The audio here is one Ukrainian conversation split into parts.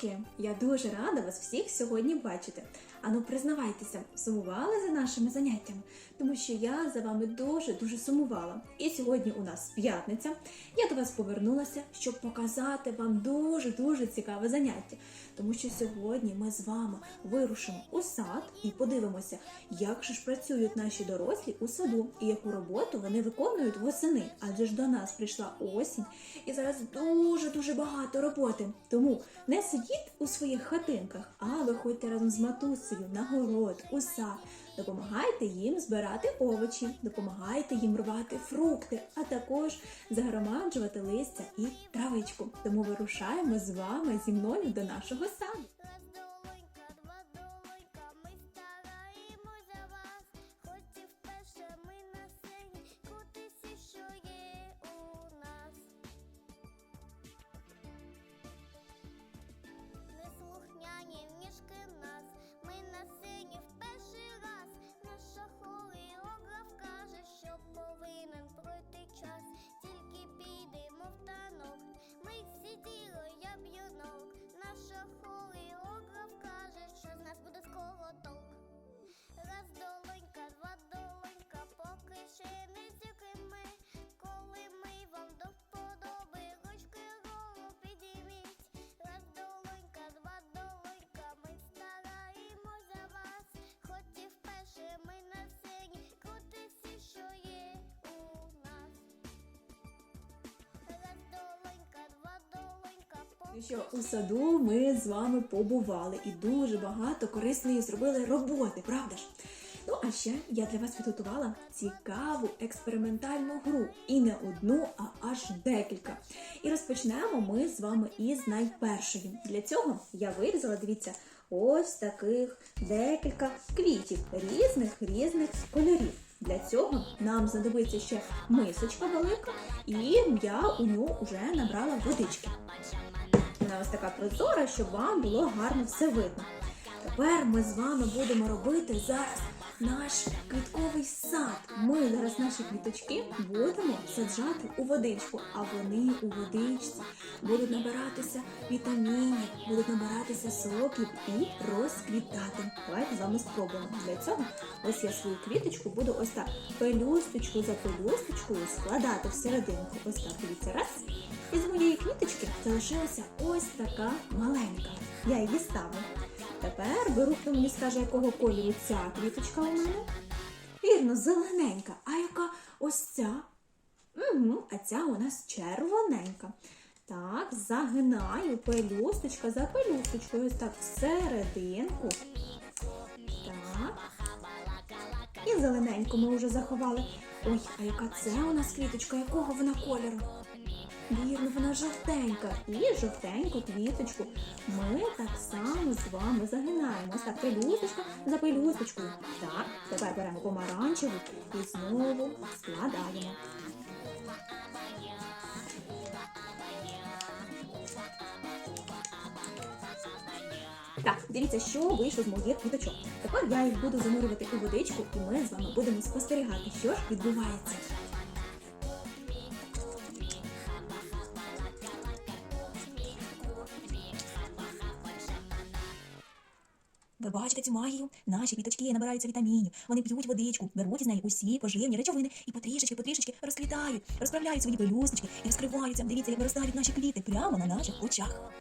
Діточки, я дуже рада вас всіх сьогодні бачити. Ану, признавайтеся, сумували за нашими заняттями, тому що я за вами дуже дуже сумувала. І сьогодні у нас п'ятниця. Я до вас повернулася, щоб показати вам дуже дуже цікаве заняття. Тому що сьогодні ми з вами вирушимо у сад і подивимося, як же ж працюють наші дорослі у саду і яку роботу вони виконують восени. Адже ж до нас прийшла осінь, і зараз дуже дуже багато роботи. Тому не сидіть у своїх хатинках, а виходьте разом з матусею на город, у сад. Допомагайте їм збирати овочі, допомагайте їм рвати фрукти, а також загромаджувати листя і травичку. Тому вирушаємо з вами зі мною до нашого саду. Що у саду ми з вами побували і дуже багато корисної зробили роботи, правда ж? Ну а ще я для вас підготувала цікаву експериментальну гру. І не одну, а аж декілька. І розпочнемо ми з вами із найпершої. Для цього я вирізала, дивіться, ось таких декілька квітів різних різних кольорів. Для цього нам знадобиться ще мисочка велика, і я у нього вже набрала водички. Вона ось така прозора, щоб вам було гарно все видно. Тепер ми з вами будемо робити зараз наш квітковий сад. Ми зараз наші квіточки будемо саджати у водичку, а вони у водичці будуть набиратися вітамінів, будуть набиратися соків і розквітати. Давайте з вами спробуємо. Для цього ось я свою квіточку буду ось так пелюсточку за пелюсточкою складати всерединку. Ось так дивіться раз. І з моєї квіточки залишилася ось така маленька. Я її ставлю. Тепер беру, хто мені скаже, якого кольору ця квіточка у мене. Вірно, зелененька. А яка ось ця? Угу, а ця у нас червоненька. Так, загинаю пелюсточка за пелюсточкою. Ось так всерединку. Так. І зелененьку ми вже заховали. Ой, а яка це у нас квіточка? Якого вона кольору? Вірно, вона жовтенька. І жовтеньку квіточку ми так само з вами загинаємо. Ось так, пелюсточка за пелюсточкою. Так, тепер беремо помаранчеву і знову складаємо. Так, дивіться, що вийшло з моїх квіточок. Тепер я їх буду занурювати у водичку, і ми з вами будемо спостерігати, що ж відбувається. Ви бачите цю магію? Наші квіточки набираються вітамінів. Вони п'ють водичку, беруть із неї усі поживні речовини і потрішечки, потрішечки розквітають, розправляють свої пелюсточки і розкриваються. Дивіться, як виростають наші квіти прямо на наших очах.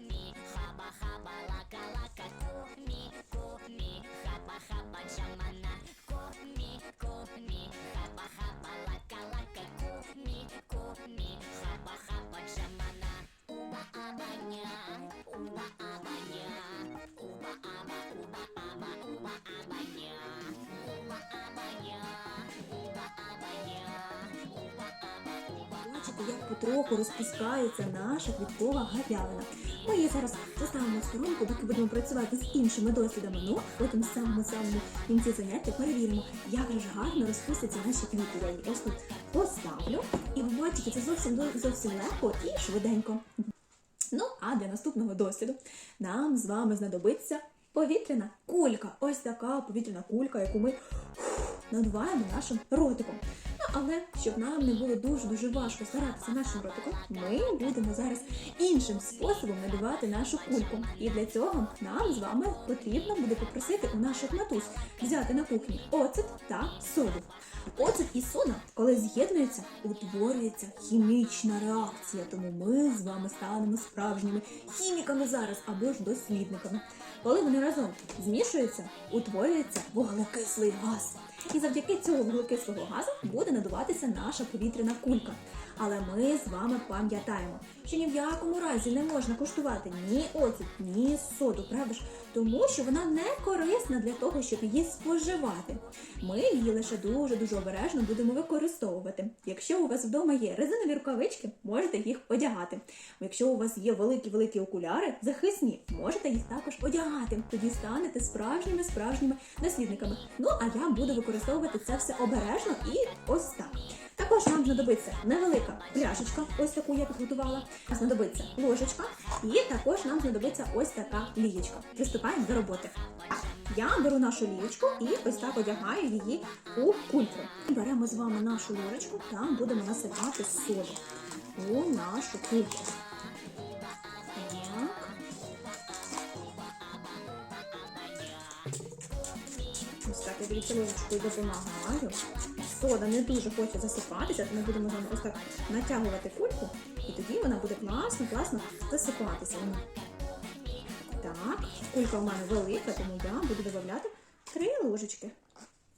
Як потроху розпускається наша квіткова галявина. Ми її зараз поставимо в сторонку, доки будемо працювати з іншими дослідами. Ну, потім самому самому кінці заняття перевіримо, як ж гарно розпустяться наші квіти. Я її ось тут поставлю. І ви бачите, це зовсім зовсім легко і швиденько. Ну, а для наступного досліду нам з вами знадобиться повітряна кулька. Ось така повітряна кулька, яку ми надуваємо нашим ротиком. Але щоб нам не було дуже-дуже важко старатися нашим ротиком, ми будемо зараз іншим способом надувати нашу кульку. І для цього нам з вами потрібно буде попросити у наших матусь взяти на кухні оцет та соду. Оцет і сода, коли з'єднуються, утворюється хімічна реакція. Тому ми з вами станемо справжніми хіміками зараз або ж дослідниками. Коли вони разом змішуються, утворюється вуглекислий газ. І завдяки цього вуглекислого газу буде надуватися наша повітряна кулька. Але ми з вами пам'ятаємо, що ні в якому разі не можна коштувати ні оцет, ні соду, правда ж? Тому що вона не корисна для того, щоб її споживати. Ми її лише дуже дуже обережно будемо використовувати. Якщо у вас вдома є резинові рукавички, можете їх одягати. Якщо у вас є великі великі окуляри, захисні, можете їх також одягати. Тоді станете справжніми справжніми дослідниками. Ну а я буду використовувати це все обережно і ось так. Також нам знадобиться невелика пляшечка, ось таку я підготувала. Знадобиться ложечка, і також нам знадобиться ось така лієчка. Приступаємо до роботи. Я беру нашу лієчку і ось так одягаю її у кульку. Беремо з вами нашу ложечку та будемо насипати соду у нашу кульку. Так. Ось так я дивіться ложечкою допомагаю. Сода не дуже хоче засипатися, ми будемо ось так натягувати кульку, і тоді вона буде класно, класно засипатися. Так, кулька у мене велика, тому я буду додавати три ложечки.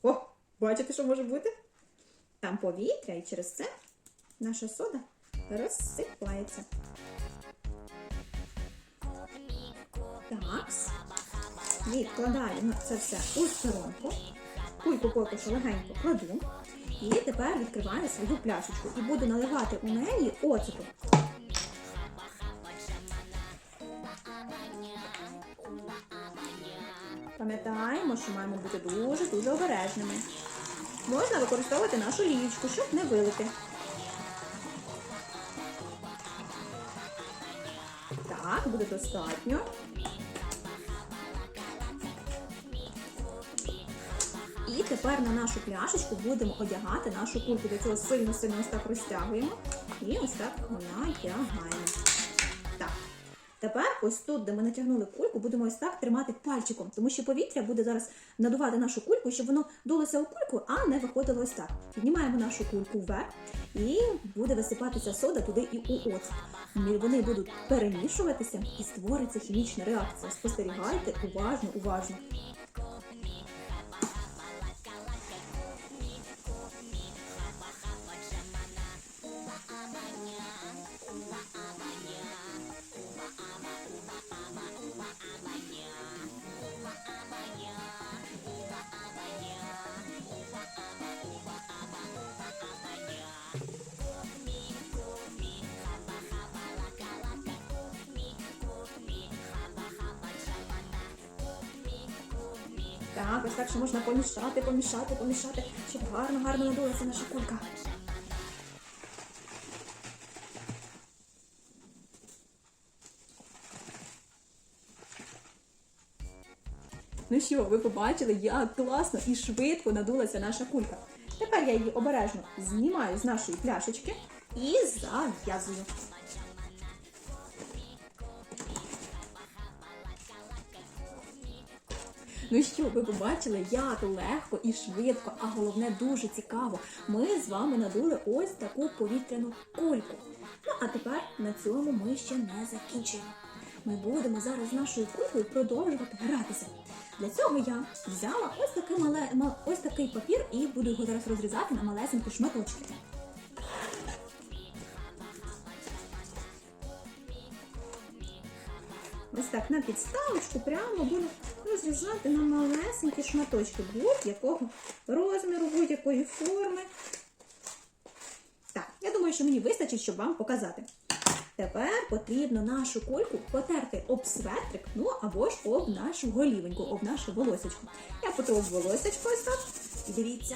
О, бачите, що може бути? Там повітря, і через це наша сода розсипається. Так, відкладаю це все у сторонку. Кульку поки що легенько кладу. І тепер відкриваю свою пляшечку і буду наливати у неї оцету. Пам'ятаємо, що маємо бути дуже-дуже обережними. Можна використовувати нашу лієчку, щоб не вилити. Так, буде достатньо. І тепер на нашу пляшечку будемо одягати нашу кульку. Для цього сильно-сильно ось так розтягуємо. І ось так натягаємо. Тепер ось тут, де ми натягнули кульку, будемо ось так тримати пальчиком, тому що повітря буде зараз надувати нашу кульку, щоб воно дулося у кульку, а не виходило ось так. Піднімаємо нашу кульку вверх і буде висипатися сода туди і у оцет. Вони будуть перемішуватися і створиться хімічна реакція. Спостерігайте уважно, уважно. Так, ось так, що можна помішати, помішати, помішати, щоб гарно, гарно надулася наша кулька. Ну що, ви побачили, як класно і швидко надулася наша кулька. Тепер я її обережно знімаю з нашої пляшечки і зав'язую. Ну що, ви побачили, як легко і швидко, а головне дуже цікаво. Ми з вами надули ось таку повітряну кульку. Ну а тепер на цьому ми ще не закінчуємо. Ми будемо зараз з нашою кулькою продовжувати гратися. Для цього я взяла ось такий мале, ось такий папір і буду його зараз розрізати на малесенькі шматочки. Ось так на підставочку прямо буду розрізати на малесенькі шматочки будь-якого розміру, будь-якої форми. Так, я думаю, що мені вистачить, щоб вам показати. Тепер потрібно нашу кульку потерти об светрик, ну або ж об нашу голівеньку, об нашу волосечку. Я потру волосечку ось так. І дивіться,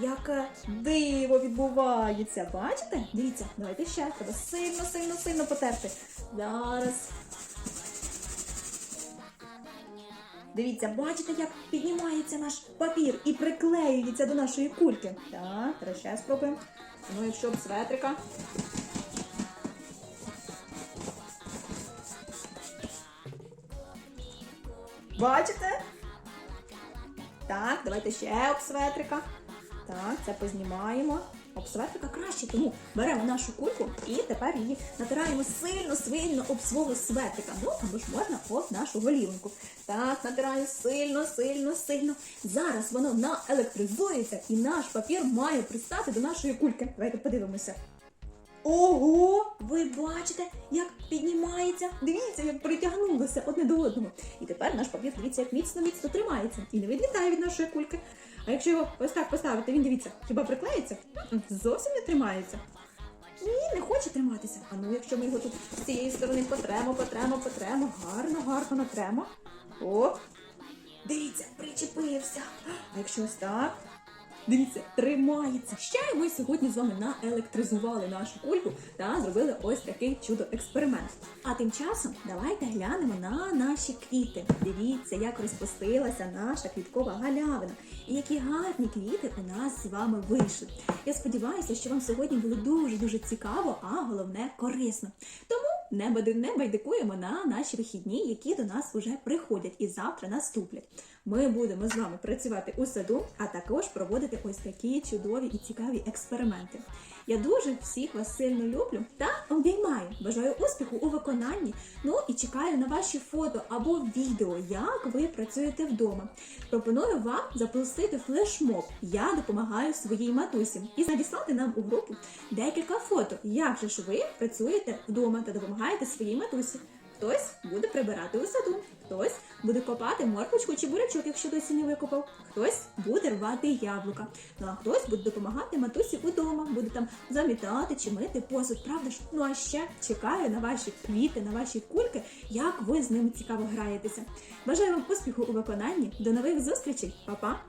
яке диво відбувається. Бачите? Дивіться, давайте ще. Треба сильно, сильно, сильно потерти. Зараз. Дивіться, бачите, як піднімається наш папір і приклеюється до нашої кульки. Так, ще спробуємо. Ну, якщо б светрика. Бачите? Так, давайте ще об светрика. Так, це познімаємо. Об светрика краще, тому беремо нашу кульку і тепер її натираємо сильно-сильно об свого светика. Ну, або ж можна об нашу голівку. Так, натираю сильно, сильно, сильно. Зараз воно наелектризується і наш папір має пристати до нашої кульки. Давайте подивимося. Ого! Ви бачите, як піднімається? Дивіться, як притягнулося одне до одного. І тепер наш папір, дивіться, як міцно міцно тримається і не відлітає від нашої кульки. А якщо його ось так поставити, він дивіться, хіба приклеїться? Зовсім не тримається. Ні, не хоче триматися. А ну, якщо ми його тут з цієї сторони потремо, потремо, потремо, гарно, гарно натремо. О! Дивіться, причепився. А якщо ось так? Дивіться, тримається. Ще ми сьогодні з вами наелектризували нашу кульку та зробили ось такий чудо-експеримент. А тим часом давайте глянемо на наші квіти. Дивіться, як розпустилася наша квіткова галявина. І які гарні квіти у нас з вами вийшли. Я сподіваюся, що вам сьогодні було дуже-дуже цікаво, а головне корисно. Тому не байдикуємо на наші вихідні, які до нас вже приходять і завтра наступлять. Ми будемо з вами працювати у саду, а також проводити ось такі чудові і цікаві експерименти. Я дуже всіх вас сильно люблю та обіймаю. Бажаю успіху у виконанні. Ну і чекаю на ваші фото або відео, як ви працюєте вдома. Пропоную вам запустити флешмоб. Я допомагаю своїй матусі і надіслати нам у групу декілька фото, як же ж ви працюєте вдома та допомагаєте своїй матусі. Хтось буде прибирати у саду, хтось буде копати морквочку чи бурячок, якщо досі не викопав, хтось буде рвати яблука. Ну а хтось буде допомагати матусі удома, буде там замітати чи мити посуд, правда ж? Ну а ще чекаю на ваші квіти, на ваші кульки, як ви з ними цікаво граєтеся. Бажаю вам успіху у виконанні. До нових зустрічей, Па-па!